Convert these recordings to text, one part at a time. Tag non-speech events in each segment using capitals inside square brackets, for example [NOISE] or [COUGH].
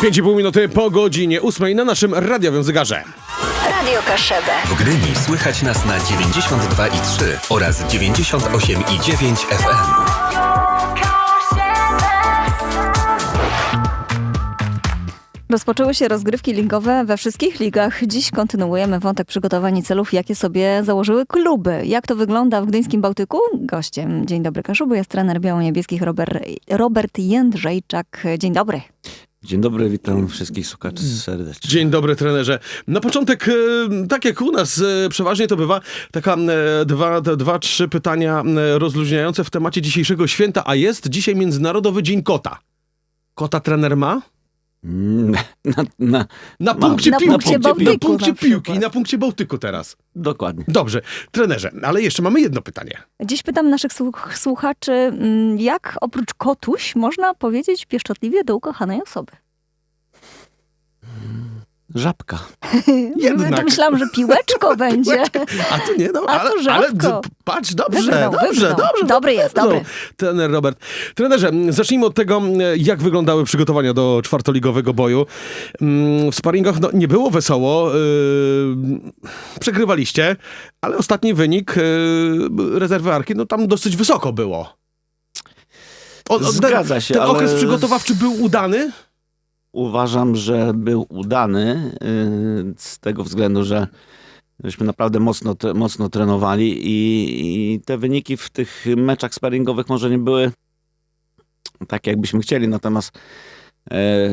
5,5 minuty po godzinie 8 na naszym radiowym zegarze. Radio Kaszebę. W Gdyni słychać nas na 92,3 oraz 98,9 FM. Rozpoczęły się rozgrywki ligowe we wszystkich ligach. Dziś kontynuujemy wątek przygotowań i celów, jakie sobie założyły kluby. Jak to wygląda w Gdyńskim Bałtyku? Gościem Dzień Dobry Kaszubu jest trener biało-niebieskich Robert, Robert Jędrzejczak. Dzień dobry. Dzień dobry, witam wszystkich słuchaczy serdecznie. Dzień dobry, trenerze. Na początek, e, tak jak u nas e, przeważnie to bywa, taka e, dwa, dwa, trzy pytania rozluźniające w temacie dzisiejszego święta, a jest dzisiaj Międzynarodowy Dzień Kota. Kota trener ma? Mm, Na, na, Na punkcie Na piłki. punkcie na punkcie na piłki, na punkcie Bałtyku teraz. dokładnie. Dobrze, trenerze, ale jeszcze mamy jedno pytanie. Dziś pytam naszych słuch- słuchaczy, mm, jak oprócz kotuś można powiedzieć pieszczotliwie do ukochanej osoby? Żabka. [LAUGHS] Jednak. To myślałam, że piłeczko [LAUGHS] będzie. A to nie, no, A to ale, ale patrz, dobrze, Wybrnął, dobrze, wybrnął. dobrze. Dobry jest, dobry. Trener Robert. Trenerze, zacznijmy od tego, jak wyglądały przygotowania do czwartoligowego boju. Mm, W sparingach no, nie było wesoło, yy, przegrywaliście, ale ostatni wynik yy, rezerwy Arki, no tam dosyć wysoko było. O, Zgadza ten, się, Ten ale- okres przygotowawczy był udany? Uważam, że był udany yy, z tego względu, że żeśmy naprawdę mocno, mocno trenowali i, i te wyniki w tych meczach sparingowych może nie były tak, jakbyśmy chcieli, natomiast e,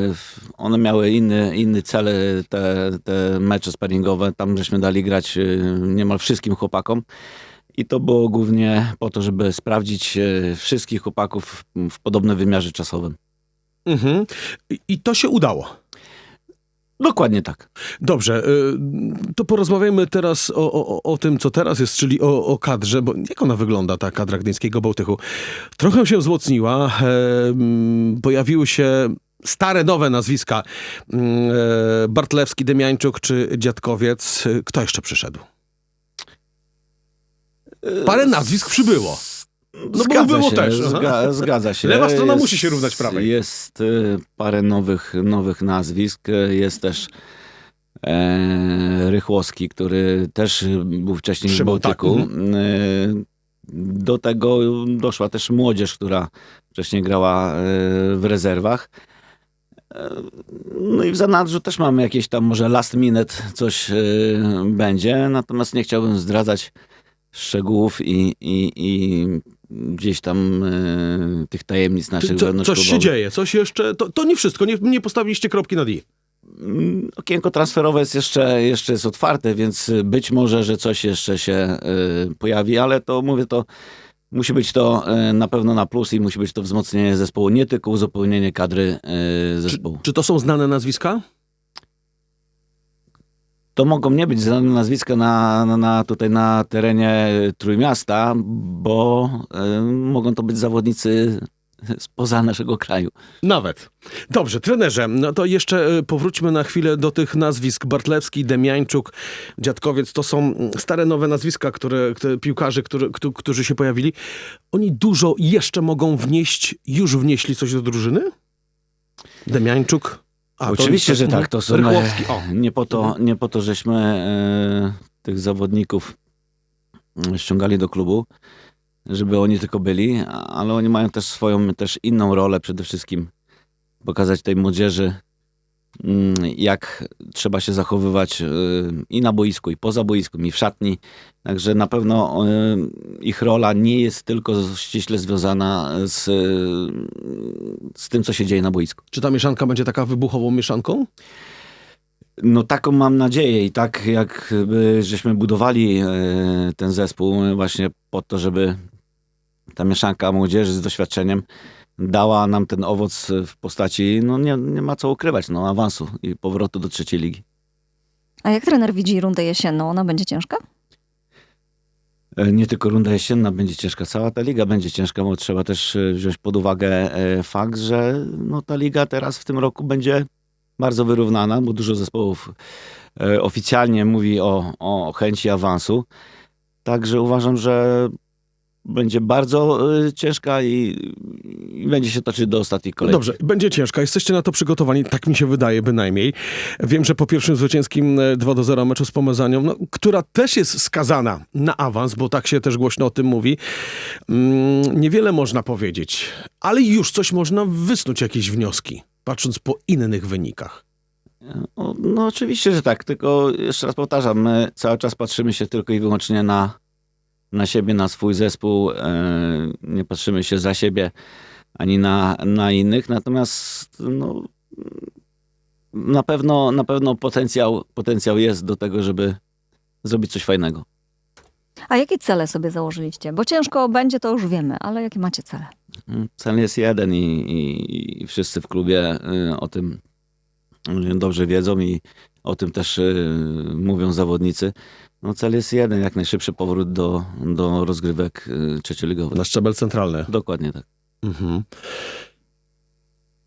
one miały inny, inny cel, te, te mecze sparingowe. Tam żeśmy dali grać e, niemal wszystkim chłopakom. I to było głównie po to, żeby sprawdzić e, wszystkich chłopaków w podobnym wymiarze czasowym. Mhm. I, to się udało. Dokładnie tak. Dobrze, y, to porozmawiajmy teraz o, o, o tym, co teraz jest, czyli o, o kadrze, bo jak ona wygląda, ta kadra Gdyńskiego Bałtyku? Trochę się wzmocniła, e, pojawiły się stare, nowe nazwiska, e, Bartlewski, Demiańczuk czy Dziadkowiec. Kto jeszcze przyszedł? Parę nazwisk przybyło. No bo było się, też, Zga, zgadza się. Lewa strona musi się równać prawej. Jest y, parę nowych, nowych nazwisk. Jest też e, Rychłowski, który też był wcześniej Szymon, w Bałtyku. tak, Do tego doszła też młodzież, która wcześniej grała y, w rezerwach. E, No i w zanadrzu też mamy jakieś tam może last minute coś będzie, natomiast nie chciałbym zdradzać szczegółów i, i, i gdzieś tam y, tych tajemnic naszych Czy co, coś się dzieje, coś jeszcze, to, to nie wszystko, nie, nie postawiliście kropki nad i. Mm, Okienko transferowe jest jeszcze, jeszcze jest otwarte, więc być może, że coś jeszcze się y, pojawi, ale to mówię to. Musi być to y, na pewno na plus i musi być to wzmocnienie zespołu, nie tylko uzupełnienie kadry y, zespołu. Czy to są znane nazwiska? To mogą nie być znane nazwiska na, na, na tutaj na terenie Trójmiasta, bo y, mogą to być zawodnicy spoza naszego kraju. Nawet. Dobrze, trenerze, no to jeszcze e, powróćmy na chwilę do tych nazwisk. Bartlewski, Demiańczuk, Dziadkowiec, to są mm, stare, nowe nazwiska, które, które piłkarzy, którzy się pojawili. Oni dużo jeszcze mogą wnieść, już wnieśli coś do drużyny? Demiańczuk? A, Oczywiście, że tak. To są Rychłowski, o. e, nie po to, nie po to żeśmy e, tych zawodników mm, ściągali do klubu, żeby oni tylko byli, ale oni mają też swoją, też inną rolę przede wszystkim. Pokazać tej młodzieży, jak trzeba się zachowywać e, i na boisku, i poza boiskiem, i w szatni. Także na pewno e, ich rola nie jest tylko ściśle związana z, z tym, co się dzieje na boisku. Czy ta mieszanka będzie taka wybuchową mieszanką? No taką mam nadzieję i tak jakby żeśmy budowali e, ten zespół właśnie po to, żeby ta mieszanka młodzieży z doświadczeniem dała nam ten owoc w postaci, no nie, nie ma co ukrywać, no awansu i powrotu do trzeciej ligi. A jak trener widzi rundę jesienną? Ona będzie ciężka? E, Nie tylko runda jesienna będzie ciężka, cała ta liga będzie ciężka, bo trzeba też e, wziąć pod uwagę e, fakt, że no, ta liga teraz w tym roku będzie bardzo wyrównana, bo dużo zespołów oficjalnie mówi o, o chęci awansu. Także uważam, że będzie bardzo y, ciężka i, i będzie się toczyć do ostatniej kolejki. Dobrze, będzie ciężka. Jesteście na to przygotowani, tak mi się wydaje bynajmniej. Wiem, że po pierwszym zwycięskim e, 2 do 0 meczu z Pomazanią, no, która też jest skazana na awans, bo tak się też głośno o tym mówi, mm, niewiele można powiedzieć, ale już coś można wysnuć, jakieś wnioski, patrząc po innych wynikach. No, no oczywiście, że tak, tylko jeszcze raz powtarzam, my cały czas patrzymy się tylko i wyłącznie na, na siebie, na swój zespół, e, nie patrzymy się za siebie ani na, na innych, natomiast no, na pewno, na pewno potencjał, potencjał jest do tego, żeby zrobić coś fajnego. A jakie cele sobie założyliście? Bo ciężko będzie, to już wiemy, ale jakie macie cele? Cel jest jeden i, i, i wszyscy w klubie y, o tym y, dobrze wiedzą i o tym też mówią zawodnicy. No cel jest jeden, jak najszybszy powrót do, do rozgrywek y, trzecioligowych. Na szczebel centralny. Dokładnie tak. Mhm.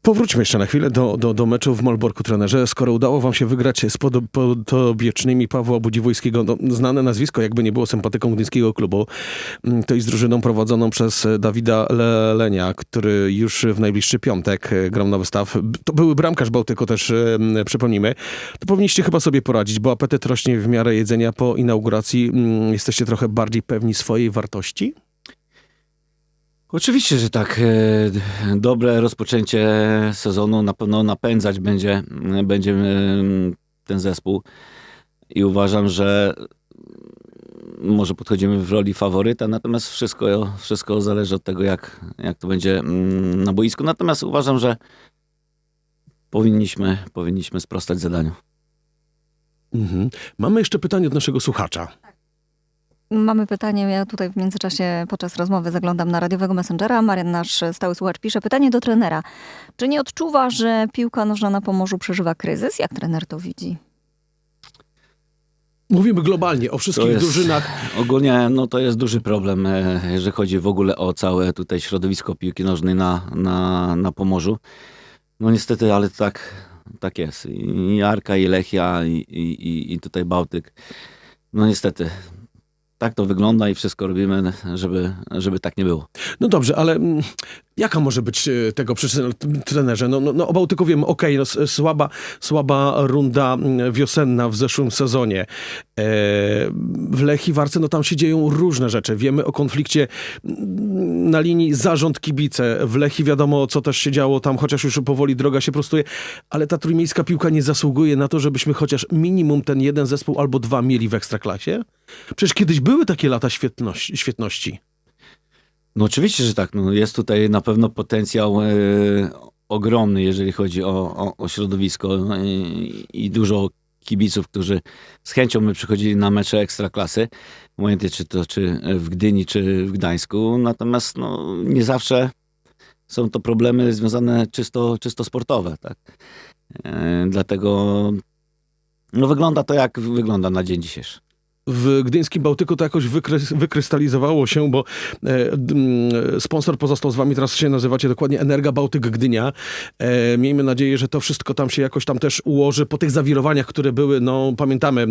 Powróćmy jeszcze na chwilę do, do, do meczu w Malborku, trenerze. Skoro udało wam się wygrać z podo- podobiecznymi Pawła Budziwojskiego, no, znane nazwisko, jakby nie było sympatyką gdyńskiego klubu, mm, to i z drużyną prowadzoną przez Dawida Le- Lenia, który już w najbliższy piątek e, grał na wystaw. To były bramkarz Bałtyku też, e, przypomnijmy. To powinniście chyba sobie poradzić, bo apetyt rośnie w miarę jedzenia po inauguracji. Mm, Jesteście trochę bardziej pewni swojej wartości? Oczywiście, że tak. e, Dobre rozpoczęcie sezonu na pewno napędzać będzie, będzie e, ten zespół i uważam, że może podchodzimy w roli faworyta, natomiast wszystko, wszystko zależy od tego, jak, jak to będzie mm, na boisku. Natomiast uważam, że powinniśmy, powinniśmy sprostać zadaniu. Mhm. Mamy jeszcze pytanie od naszego słuchacza. Mamy pytanie, ja tutaj w międzyczasie podczas rozmowy zaglądam na radiowego Messengera. Marian, nasz stały słuchacz, pisze pytanie do trenera. Czy nie odczuwa, że piłka nożna na Pomorzu przeżywa kryzys? Jak trener to widzi? Mówimy globalnie o wszystkich jest- drużynach. Ogólnie no, to jest duży problem, e, jeżeli chodzi w ogóle o całe tutaj środowisko piłki nożnej na, na, na Pomorzu. No niestety, ale tak, tak jest. I Arka, i Lechia, i, i- i tutaj Bałtyk. No niestety, tak to wygląda i wszystko robimy, żeby, żeby tak nie było. No dobrze, ale mm, jaka może być e, tego przyczyna, trenerze? No, no, no o Bałtyku wiemy, okej, no, s- słaba, słaba runda wiosenna w zeszłym sezonie. E, w Lechii Warce, no tam się dzieją różne rzeczy. Wiemy o konflikcie na linii zarząd-kibice. W Lechii wiadomo, co też się działo tam, chociaż już powoli droga się prostuje, ale ta trójmiejska piłka nie zasługuje na to, żebyśmy chociaż minimum ten jeden zespół albo dwa mieli w Ekstraklasie. Przecież kiedyś były takie lata świetności. świetności. No oczywiście, że tak. No, jest tutaj na pewno potencjał e, ogromny, jeżeli chodzi o, o, o środowisko no, i, dużo kibiców, którzy z chęcią by przychodzili na mecze ekstraklasy, obojętnie czy to czy w Gdyni, czy w Gdańsku. Natomiast no, nie zawsze są to problemy związane czysto, czysto sportowe. Tak? E, dlatego no, wygląda to jak wygląda na dzień dzisiejszy. W gdyńskim Bałtyku to jakoś wykrys- wykrystalizowało się, bo e, sponsor pozostał z wami, teraz się nazywacie dokładnie Energa Bałtyk Gdynia. E, miejmy nadzieję, że to wszystko tam się jakoś tam też ułoży po tych zawirowaniach, które były, no pamiętamy, e,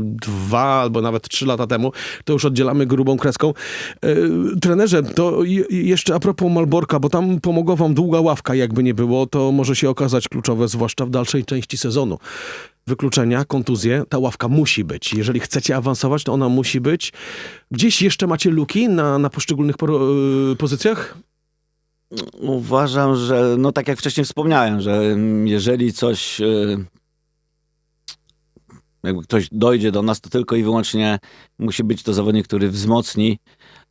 dwa albo nawet trzy lata temu, to już oddzielamy grubą kreską. E, trenerze, to je- jeszcze a propos Malborka, bo tam pomogła wam długa ławka, jakby nie było, to może się okazać kluczowe, zwłaszcza w dalszej części sezonu wykluczenia, kontuzje, ta ławka musi być. Jeżeli chcecie awansować, to ona musi być. Gdzieś jeszcze macie luki na, na poszczególnych poro- y, pozycjach? Uważam, że no tak jak wcześniej wspomniałem, że mm, jeżeli coś y, jakby ktoś dojdzie do nas, to tylko i wyłącznie musi być to zawodnik, który wzmocni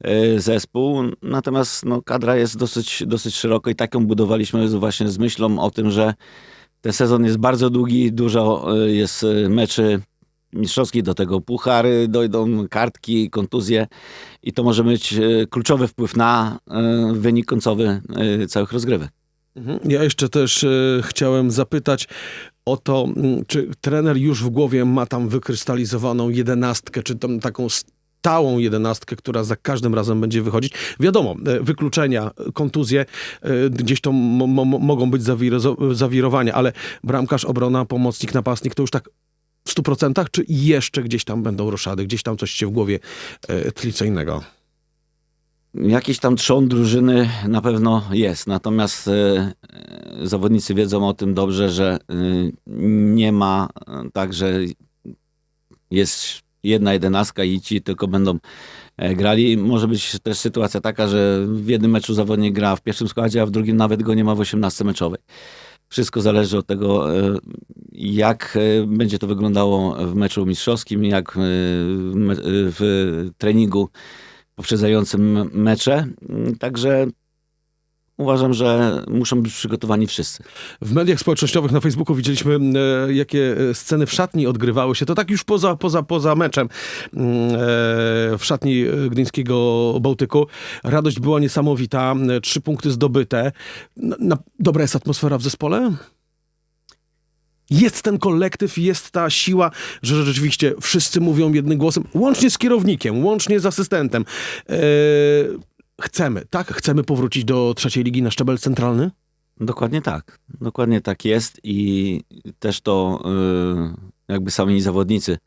y, zespół. Natomiast no, kadra jest dosyć, dosyć szeroko i tak ją budowaliśmy właśnie z myślą o tym, że ten sezon jest bardzo długi, dużo y, jest y, meczy mistrzowskich, do tego puchary, dojdą kartki, kontuzje i to może mieć e, kluczowy wpływ na e, wynik końcowy e, całych rozgrywek. Mhm. Ja jeszcze też chciałem zapytać o to, czy trener już w głowie ma tam wykrystalizowaną jedenastkę, czy tam taką stałą jedenastkę, która za każdym razem będzie wychodzić. Wiadomo, e, wykluczenia, kontuzje, e, gdzieś to mo- mo- mogą być zawiro- zawirowania, ale bramkarz, obrona, pomocnik, napastnik, to już tak w 100%, czy jeszcze gdzieś tam będą roszady, gdzieś tam coś się w głowie e, tli innego? Jakiś tam trzon drużyny na pewno jest, natomiast e, e, zawodnicy wiedzą o tym dobrze, że e, nie ma e, tak, że jest jedna jedenastka i ci tylko będą e, grali. Może być też sytuacja taka, że w jednym meczu zawodnik gra w pierwszym składzie, a w drugim nawet go nie ma w 18 meczowej. Wszystko zależy od tego, e, jak e, będzie to wyglądało w meczu mistrzowskim, jak w treningu poprzedzającym mecze. Także uważam, że muszą być przygotowani wszyscy. W mediach społecznościowych na Facebooku widzieliśmy, e, jakie e, sceny w szatni odgrywały się. To tak już poza, poza, poza meczem mm, e, w szatni e, Gdyńskiego Bałtyku. Radość była niesamowita. e, Trzy punkty zdobyte. Na, na, dobra jest atmosfera w zespole? Jest ten kolektyw, jest ta siła, że rzeczywiście wszyscy mówią jednym głosem, łącznie z kierownikiem, łącznie z asystentem. E, chcemy, tak? Chcemy powrócić do trzeciej ligi na szczebel centralny? Dokładnie tak. Dokładnie tak jest i też to y, jakby sami zawodnicy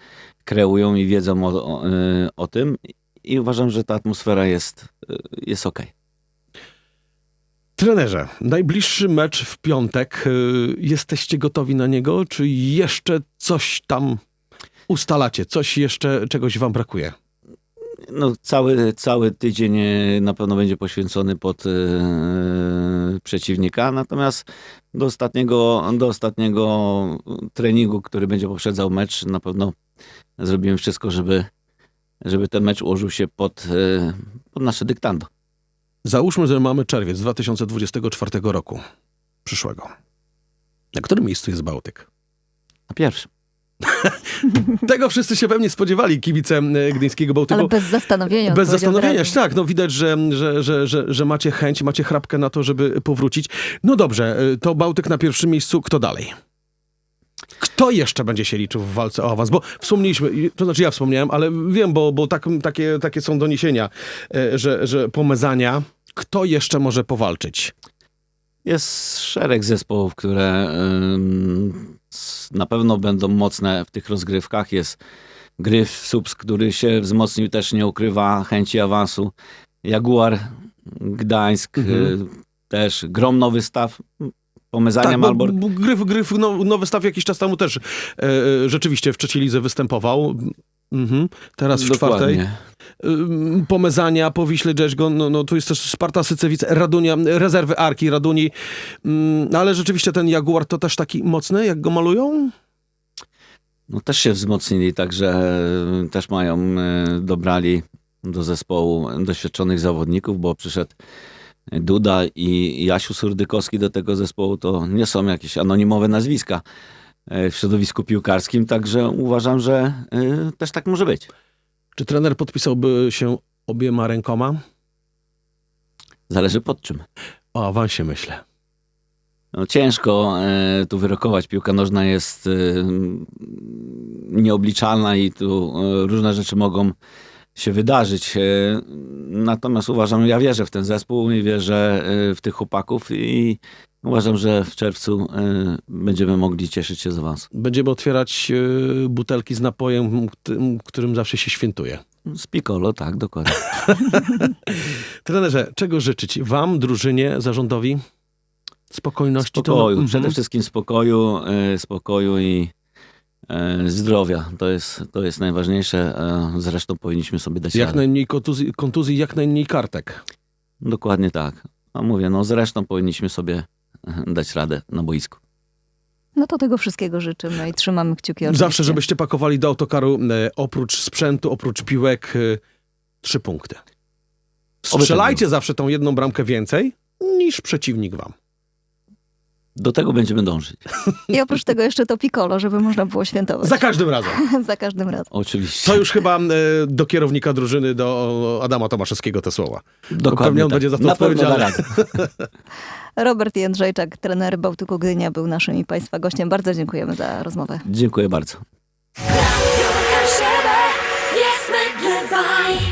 kreują i wiedzą o, o, y, o tym i uważam, że ta atmosfera jest, y, jest okej. Trenerze, najbliższy mecz w piątek. Jesteście gotowi na niego, czy jeszcze coś tam ustalacie? Coś jeszcze, czegoś wam brakuje? No, cały, cały tydzień e, na pewno będzie poświęcony pod e, przeciwnika, natomiast do ostatniego, do ostatniego treningu, który będzie poprzedzał mecz, na pewno zrobimy wszystko, żeby, żeby ten mecz ułożył się pod, e, pod nasze dyktando. Załóżmy, że mamy czerwiec 2024 roku. Przyszłego. Na którym miejscu jest Bałtyk? Na pierwszym. [LAUGHS] Tego wszyscy się pewnie spodziewali, kibice e, Gdyńskiego Bałtyku. Ale bez zastanowienia. Bez zastanowienia tak. No widać, że, że, że, że, że macie chęć, macie chrapkę na to, żeby powrócić. No dobrze, y, to Bałtyk na pierwszym miejscu. Kto dalej? Kto jeszcze będzie się liczył w walce o awans? Bo wspomnieliśmy, to znaczy ja wspomniałem, ale wiem, bo, bo tak, takie, takie są doniesienia, y, że, że pomezania. Kto jeszcze może powalczyć? Jest szereg zespołów, które s- na pewno będą mocne w tych rozgrywkach. Jest Gryf Subs, który się wzmocnił, też nie ukrywa chęci awansu. Jaguar Gdańsk, Mhm. y, też Grom Nowy Staw, Pomezania Tak, bo, Malbork. bo Gryf, Gryf no, nowy staw jakiś czas temu też e, e, rzeczywiście w trzeciej lidze występował. Mhm. Teraz w czwartej. Dokładnie. Ym, Pomezania, po Wiśle Dżeźgo, no, no tu jest też Sparta Sycewice, Radunia, rezerwy Arki, Raduni, no, ale rzeczywiście ten Jaguar to też taki mocny, jak go malują? No też się wzmocnili, także y, też mają, y, dobrali do zespołu doświadczonych zawodników, bo przyszedł Duda i Jasiu Surdykowski do tego zespołu, to nie są jakieś anonimowe nazwiska y, w środowisku piłkarskim, także uważam, że też tak może być. Czy trener podpisałby się obiema rękoma? Zależy pod czym. O awansie myślę. No, ciężko e, tu wyrokować. Piłka nożna jest e, nieobliczalna i tu e, różne rzeczy mogą się wydarzyć. E, natomiast uważam, ja wierzę w ten zespół i wierzę e, w tych chłopaków i uważam, że w czerwcu e, będziemy mogli cieszyć się z awansu. Będziemy otwierać e, butelki z napojem, którym, zawsze się świętuje. Z Piccolo, tak, dokładnie. [LAUGHS] Trenerze, czego życzyć wam, drużynie, zarządowi? Spokojności? to- Spokoju, Mhm. przede wszystkim spokoju, e, spokoju i zdrowia. To jest, to jest najważniejsze. Zresztą powinniśmy sobie dać Jak radę. najmniej kontuzji, kontuzji, jak najmniej kartek. Dokładnie tak. A mówię, no zresztą powinniśmy sobie dać radę na boisku. No to tego wszystkiego życzymy i trzymamy kciuki oczywiście. Zawsze, żebyście pakowali do autokaru e, oprócz sprzętu, oprócz piłek, e, trzy punkty. Oby Strzelajcie tak zawsze tą jedną bramkę więcej niż przeciwnik wam. Do tego będziemy dążyć. I oprócz tego jeszcze to piccolo, żeby można było świętować. Za każdym razem. [LAUGHS] Za każdym razem. Oczywiście. To już chyba e, do kierownika drużyny, do Adama Tomaszewskiego te słowa. Dokładnie pewnie on tak. będzie za to Na odpowiedzialny. [LAUGHS] Robert Jędrzejczak, trener Bałtyku Gdynia, był naszym i Państwa gościem. Bardzo dziękujemy za rozmowę. Dziękuję bardzo. Radio Kaszebę jest mydlewaj.